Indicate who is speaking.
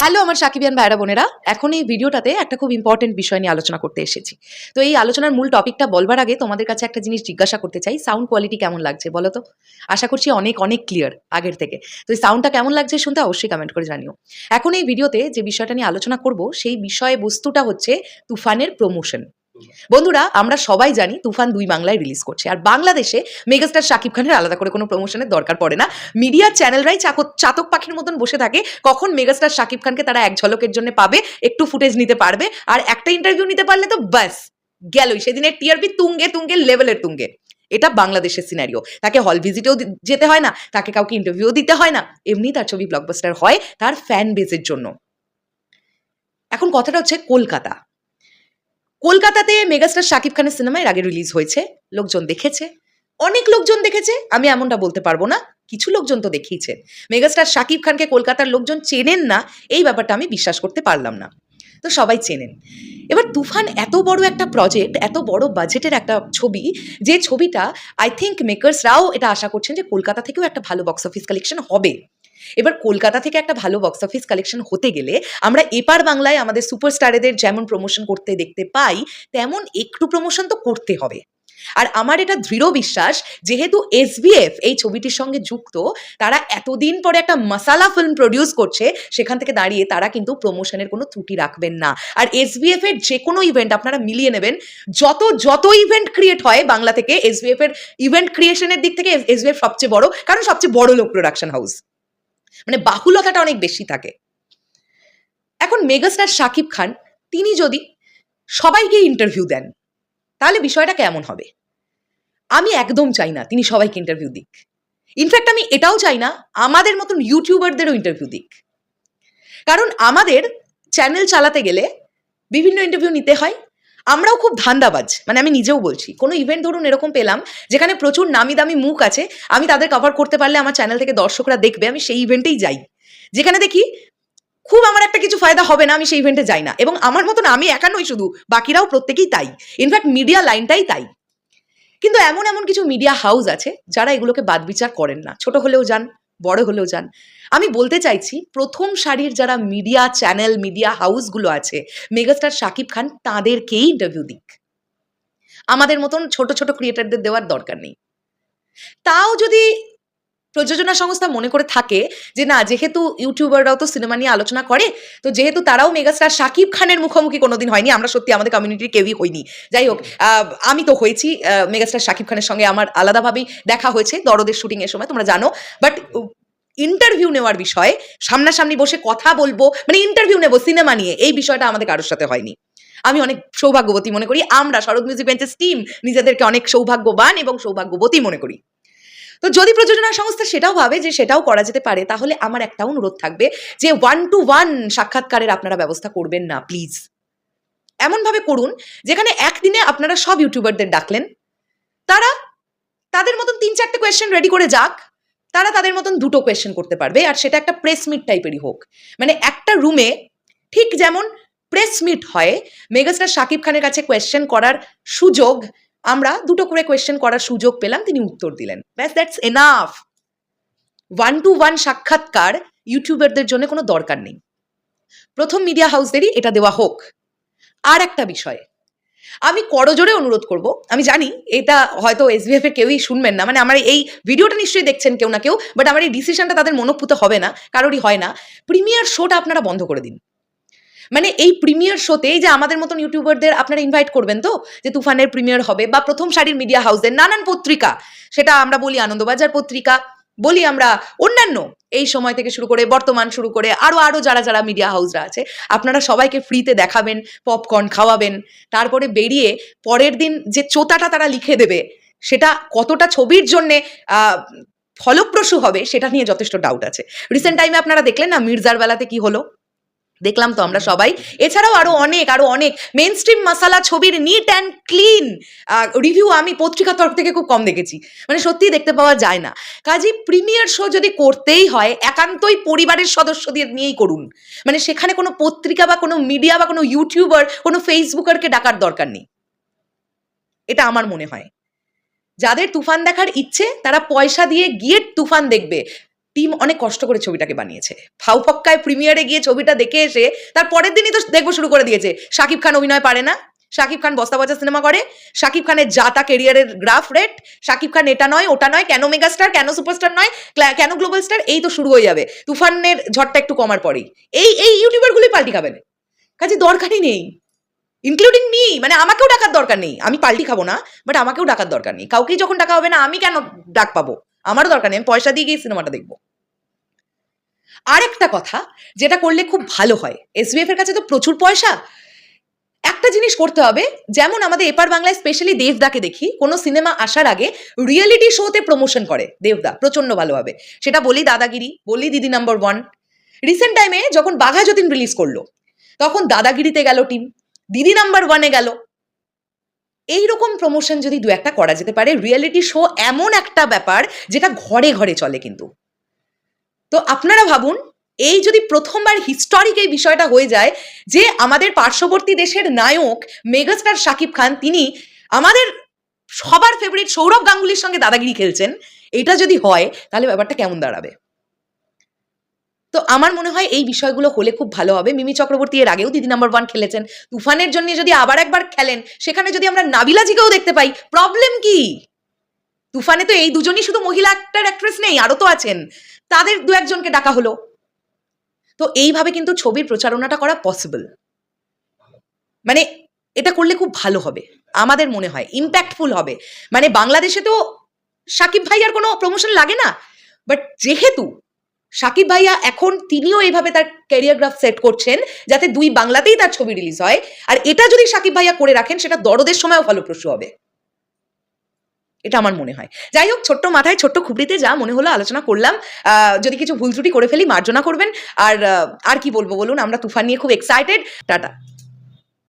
Speaker 1: Hello আমার সাকিবিয়ান ভাইরা বোনেরা। এখন এই ভিডিওটাতে একটা খুব ইম্পর্টেন্ট বিষয় নিয়ে আলোচনা করতে এসেছি। তো এই আলোচনার মূল টপিকটা বলবার আগে তোমাদের কাছে একটা জিনিস জিজ্ঞাসা করতে চাই। সাউন্ড কোয়ালিটি কেমন লাগছে, বলো তো? আশা করছি অনেক অনেক ক্লিয়ার আগের থেকে। তো এই সাউন্ডটা কেমন লাগছে শুনতে অবশ্যই কমেন্ট করে জানিও। এখন এই ভিডিওতে যে বিষয়টা নিয়ে আলোচনা করব, সেই বিষয়ে বস্তুটা হচ্ছে তুফানের প্রমোশন বন্ধুরা, আমরা সবাই জানি তুফান দুই বাংলায় রিলিজ করছে। আর বাংলাদেশে মেগাস্টার শাকিব খানের আলাদা করে কোনো প্রমোশনের দরকার পড়ে না। মিডিয়ার চ্যানেলরাই চাকত চাতক পাখির মতন বসে থাকে। কখন মেগাস্টার শাকিব খানকে তারা এক ঝলকের জন্য পাবে, একটু ফুটেজ নিতে পারবে। আর একটা ইন্টারভিউ নিতে পারলে তো ব্যাস, গেলই। সেদিনের টিআরপি তুঙ্গে তুঙ্গে লেভেলের তুঙ্গে। এটা বাংলাদেশের সিনারিও তাকে হল ভিজিটেও যেতে হয় না, তাকে কাউকে ইন্টারভিউ দিতে হয় না। এমনি তার ছবি ব্লকবাস্টার হয় তার ফ্যান বেজের জন্য। এখন কথাটা হচ্ছে কলকাতা। কলকাতাতে মেগাস্টার শাকিব খানের সিনেমা আগে রিলিজ হয়েছে। লোকজন দেখেছে। অনেক লোকজন দেখেছে। আমি এমনটা বলতে পারব না। কিছু লোকজন তো দেখিয়েছে। মেগাস্টার শাকিব খানকে কলকাতার লোকজন চেনেন না, এই ব্যাপারটা আমি বিশ্বাস করতে পারলাম না। তো সবাই চেনেন। এবার তুফান এত বড় একটা প্রজেক্ট এত বড় বাজেটের একটা ছবি, যে ছবিটা আই থিঙ্ক মেকার্সরাও এটা আশা করছেন যে কলকাতা থেকেও একটা ভালো বক্স অফিস কালেকশন হবে। এবার কলকাতা থেকে একটা ভালো বক্স অফিস কালেকশন হতে গেলে আমরা এপার বাংলায় আমাদের সুপারস্টারেদের যেমন প্রমোশন করতে দেখতে পাই, তেমন একটু প্রমোশন তো করতে হবে। আর আমার এটা দৃঢ় বিশ্বাস, যেহেতু এসবিএফ এই ছবিটির সঙ্গে যুক্ত, তারা এতদিন পরে একটা মশালা ফিল্ম প্রডিউস করছে, সেখান থেকে দাঁড়িয়ে তারা কিন্তু প্রমোশনের কোনো ত্রুটি রাখবেন না। আর এসবিএফ এর যে কোনো ইভেন্ট আপনারা মিলিয়ে নেবেন, যত যত ইভেন্ট ক্রিয়েট হয় বাংলা থেকে এসবিএফ এর ইভেন্ট ক্রিয়েশনের দিক থেকে এসবিএফ সবচেয়ে বড়, কারণ সবচেয়ে বড় লোক প্রোডাকশন হাউস মানে বাহুলতাটা অনেক বেশি থাকে। এখন মেগাস্টার শাকিব খান, তিনি যদি সবাইকে ইন্টারভিউ দেন, তাহলে বিষয়টা কেমন হবে? আমি একদম চাই না তিনি সবাইকে ইন্টারভিউ দিক। ইনফ্যাক্ট আমি এটাও চাই না, আমাদের মতন ইউটিউবারদেরও ইন্টারভিউ দিক। কারণ আমাদের চ্যানেল চালাতে গেলে বিভিন্ন ইন্টারভিউ নিতে হয় আমরাও খুব ধান্দাবাজ মানে আমি নিজেও বলছি। কোনো ইভেন্ট ধরুন এরকম পেলাম, যেখানে প্রচুর নামি দামি মুখ আছে, আমি তাদের কভার করতে পারলে আমার চ্যানেল থেকে দর্শকরা দেখবে, আমি সেই ইভেন্টেই যাই। যেখানে দেখি, খুব আমার একটা কিছু ফায়দা হবে না, আমি সেই ইভেন্টে যাই না। এবং আমার মতন আমি একা নই শুধু, বাকিরাও প্রত্যেকেই তাই। ইনফ্যাক্ট মিডিয়া লাইনটাই তাই। কিন্তু এমন এমন কিছু মিডিয়া হাউস আছে, যারা এগুলোকে বাদ বিচার করেন না। ছোট হলেও যান বড় হলেও যান। আমি বলতে চাইছি, প্রথম সারির যারা মিডিয়া চ্যানেল মিডিয়া হাউসগুলো আছে মেগাস্টার শাকিব খান, তাঁদেরকেই ইন্টারভিউ দিক। আমাদের মতন ছোট ছোট ক্রিয়েটারদের দেওয়ার দরকার নেই। তাও যদি প্রযোজনা সংস্থা মনে করে থাকে যে না, যেহেতু ইউটিউবাররাও তো সিনেমা নিয়ে আলোচনা করে, তো যেহেতু তারাও মেগাস্টার শাকিব খানের মুখোমুখি কোনোদিন হয়নি, আমরা সত্যি আমাদের কমিউনিটির কেউই হইনি। যাই হোক আমি তো হয়েছি মেগাস্টার শাকিব খানের সঙ্গে আমার আলাদাভাবেই দেখা হয়েছে, দরদের শুটিং এর সময়, তোমরা জানো। বাট ইন্টারভিউ নেওয়ার বিষয়ে, সামনাসামনি বসে কথা বলব মানে ইন্টারভিউ নেব সিনেমা নিয়ে, এই বিষয়টা আমাদের কারোর সাথে হয়নি। আমি অনেক সৌভাগ্যবতী মনে করি, আমরা শরৎ মিউজিক বেঞ্চের টিম নিজেদেরকে অনেক সৌভাগ্যবান এবং সৌভাগ্যবতী মনে করি। তো যদি প্রযোজনা সংস্থা সেটাও ভাবে যে সেটাও করা যেতে পারে, তাহলে আমার একটা অনুরোধ থাকবে যে ওয়ান টু ওয়ান সাক্ষাৎকারের আপনারা ব্যবস্থা করবেন না প্লিজ এমনভাবে করুন, যেখানে একদিনে আপনারা সব ইউটিউবারদের ডাকলেন। তারা তাদের মতন তিন চারটে কোয়েশ্চেন রেডি করে যাক, তারা তাদের মতন দুটো কোয়েশ্চেন করতে পারবে, আর সেটা একটা প্রেস মিট টাইপেরই হোক। মানে একটা রুমে ঠিক যেমন প্রেস মিট হয়, মেগাস্টার শাকিব খানের কাছে কোয়েশ্চেন করার সুযোগ আমরা দুটো করে কোয়েশ্চেন করার সুযোগ পেলাম, তিনি উত্তর দিলেন। ব্যাস that's enough one to one সাক্ষাৎকার ইউটিউবারদের জন্য কোনো দরকার নেই। প্রথম মিডিয়া হাউসদেরই এটা দেওয়া হোক। আর একটা বিষয়, আমি করজোরে অনুরোধ করব, আমি জানি এটা হয়তো এসবিএফ এর কেউই শুনবেন না মানে আমার এই ভিডিওটা নিশ্চয়ই দেখছেন কেউ না কেউ বাট আমার এই ডিসিশনটা তাদের মনোপুত হবে না, কারোরই হয় না। প্রিমিয়ার শোটা আপনারা বন্ধ করে দিন। মানে এই প্রিমিয়ার শোতে যে আমাদের মতন ইউটিউবারদের আপনারা ইনভাইট করবেন তো, যে তুফানের প্রিমিয়ার হবে বা প্রথম সারির মিডিয়া হাউসের নানান পত্রিকা, সেটা আমরা বলি আনন্দবাজার পত্রিকা, বলি আমরা অন্যান্য, এই সময় থেকে শুরু করে বর্তমান শুরু করে আরও আরও যারা যারা মিডিয়া হাউসরা আছে, আপনারা সবাইকে ফ্রিতে দেখাবেন পপকর্ন খাওয়াবেন, তারপরে বেরিয়ে পরের দিন যে চোতাটা তারা লিখে দেবে, সেটা কতটা ছবির জন্যে ফলপ্রসূ হবে, সেটা নিয়ে যথেষ্ট ডাউট আছে। রিসেন্ট টাইমে আপনারা দেখলেন না, মির্জার বেলাতে কি হলো? দেখলাম তো আমরা সবাই। এছাড়াও আরও অনেক আরও অনেক মেন স্ট্রিম মশালা ছবির নিট অ্যান্ড ক্লিন রিভিউ আমি পত্রিকার তরফ থেকে খুব কম দেখেছি। মানে সত্যিই দেখতে পাওয়া যায় না। কাজে প্রিমিয়ার শো যদি করতেই হয় একান্তই পরিবারের সদস্যদের নিয়েই করুন। মানে সেখানে কোনো পত্রিকা বা কোনো মিডিয়া বা কোনো ইউটিউবার কোনো ফেসবুকারকে ডাকার দরকার নেই। এটা আমার মনে হয়। যাদের তুফান দেখার ইচ্ছে তারা পয়সা দিয়ে গিয়ে তুফান দেখবে। টিম অনেক কষ্ট করে ছবিটাকে বানিয়েছে। ফাউ ফক্কায় প্রিমিয়ারে গিয়ে ছবিটা দেখে এসে তার পরের দিনই তো দেখব শুরু করে দিয়েছে। শাকিব খান অভিনয় পারে না। শাকিব খান বস্তা বজা সিনেমা করে। শাকিব খানের জাতা কেরিয়ারের গ্রাফ রেট শাকিব খান এটা নয়, ওটা নয়, কেন মেগাস্টার কেন সুপারস্টার নয় কেন গ্লোবাল স্টার এই তো শুরু হয়ে যাবে। তুফানের ঝড়টা একটু কমার পরেই। এই এই ইউটিউবারগুলোই পাল্টি খাবেন। কাজে দরকারই নেই। ইনক্লুডিং মি মানে আমাকেও ডাকার দরকার নেই। আমি পাল্টি খাব না বাট আমাকেও ডাকার দরকার নেই। কাউকেই যখন ডাকা হবে না, আমি কেন ডাক পাবো? আমারও দরকার নেই। আমি পয়সা দিয়ে গিয়ে সিনেমাটা দেখব। আর একটা কথা যেটা করলে খুব ভালো হয়। এসবিএফ এর কাছে তো প্রচুর পয়সা। একটা জিনিস করতে হবে, যেমন আমাদের এপার বাংলায় স্পেশালি দেবদাকে দেখি, কোনো সিনেমা আসার আগে রিয়েলিটি শোতে প্রমোশন করে দেবদা প্রচণ্ড ভালোভাবে। সেটা বলি দাদাগিরি, বলি দিদি নাম্বার ওয়ান রিসেন্ট টাইমে যখন বাঘা যতীন রিলিজ করল, তখন দাদাগিরিতে গেল টিম দিদি নাম্বার ওয়ানে গেল। এইরকম প্রমোশন যদি দু একটা করা যেতে পারে রিয়েলিটি শো এমন একটা ব্যাপার যেটা ঘরে ঘরে চলে কিন্তু। তো আপনারা ভাবুন, এই যদি প্রথমবার হিস্টোরিক এই বিষয়টা হয়ে যায় যে আমাদের পার্শ্ববর্তী দেশের নায়ক মেগাস্টার শাকিব খান, তিনি আমাদের সবার ফেভারিট সৌরভ গাঙ্গুলির সঙ্গে দাদাগিরি খেলছেন, এটা যদি হয়, তাহলে ব্যাপারটা কেমন দাঁড়াবে? তো আমার মনে হয় এই বিষয়গুলো হলে খুব ভালো হবে। মিমি চক্রবর্তী এর আগেও দিদি নাম্বার ওয়ান খেলেছেন। তুফানের জন্য যদি আবার একবার খেলেন, সেখানে যদি আমরা নাবিলাজিকেও দেখতে পাই প্রবলেম কি? তুফানে তো এই দুজনই শুধু মহিলা অ্যাক্টার অ্যাক্ট্রেস নেই আরও তো আছেন। তাদের দু একজনকে ডাকা হলো। তো এইভাবে কিন্তু ছবির প্রচারণাটা করা পসিবল মানে এটা করলে খুব ভালো হবে, আমাদের মনে হয়। ইম্প্যাক্টফুল হবে। মানে বাংলাদেশে তো সাকিব ভাইয়ার কোনো প্রমোশন লাগে না। বাট যেহেতু সাকিব ভাইয়া এখন তিনিও এইভাবে তার ক্যারিয়ারগ্রাফ সেট করছেন, যাতে দুই বাংলাতেই তার ছবি রিলিজ হয়, আর এটা যদি সাকিব ভাইয়া করে রাখেন, সেটা দরদের সময়ও ফলপ্রসূ হবে। এটা আমার মনে হয়। যাই হোক, ছোট্ট মাথায় ছোট্ট খুবড়িতে যা মনে হলো আলোচনা করলাম। যদি কিছু ভুল ত্রুটি করে ফেলি, মার্জনা করবেন। আর আর কি বলব বলুন? আমরা তুফান নিয়ে খুব এক্সাইটেড টাটা।